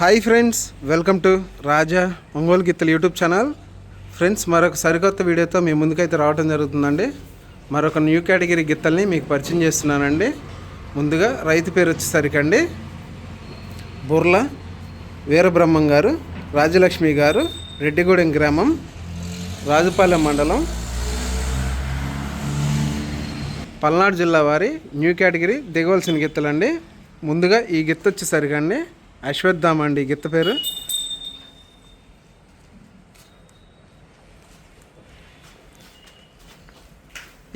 Hi friends welcome to Raja Ongole గిత్తలు YouTube channel friends మరొక సరికొత్త వీడియోతో మీ ముందుకైతే రావడం జరుగుతుందండి. మరొక న్యూ కేటగిరీ గిత్తల్ని మీకు పరిచయం చేస్తున్నానండి. ముందుగా రైతు పేరు వచ్చేసరికి అండి. బుర్ల వీరబ్రహ్మం గారు రాజలక్ష్మి గారు రెడ్డిగూడెం గ్రామం రాజుపాలెం మండలం పల్నాడు జిల్లా వారి న్యూ కేటగిరీ దిగవలసిన గిత్తలండి. ముందుగా ఈ గిత్త వచ్చేసరికి అండి. అశ్వత్థామ అండి గిత్త పేరు?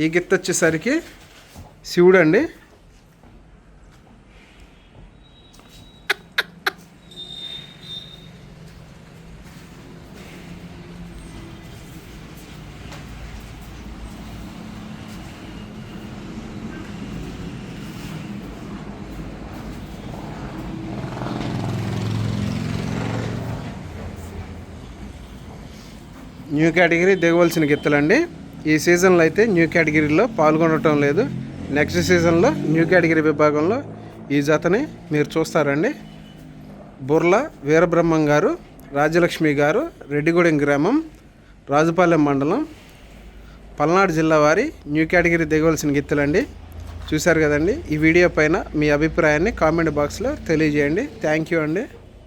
ఈ గిత్త వచ్చేసరికి శివుడు అండి న్యూ కేటగిరీ దిగవలసిన గిత్తలండి. ఈ సీజన్లో అయితే న్యూ కేటగిరీలో పాల్గొనటం లేదు. నెక్స్ట్ సీజన్లో న్యూ కేటగిరీ విభాగంలో ఈ జతని మీరు చూస్తారండి. బుర్ల వీరబ్రహ్మం గారు రాజలక్ష్మి గారు రెడ్డిగూడెం గ్రామం రాజుపాలెం మండలం పల్నాడు జిల్లా వారి న్యూ కేటగిరీ దిగవలసిన గిత్తలండి. చూశారు కదండి? ఈ వీడియో పైన మీ అభిప్రాయాన్ని కామెంట్ బాక్స్లో తెలియజేయండి. థ్యాంక్ యూ అండి.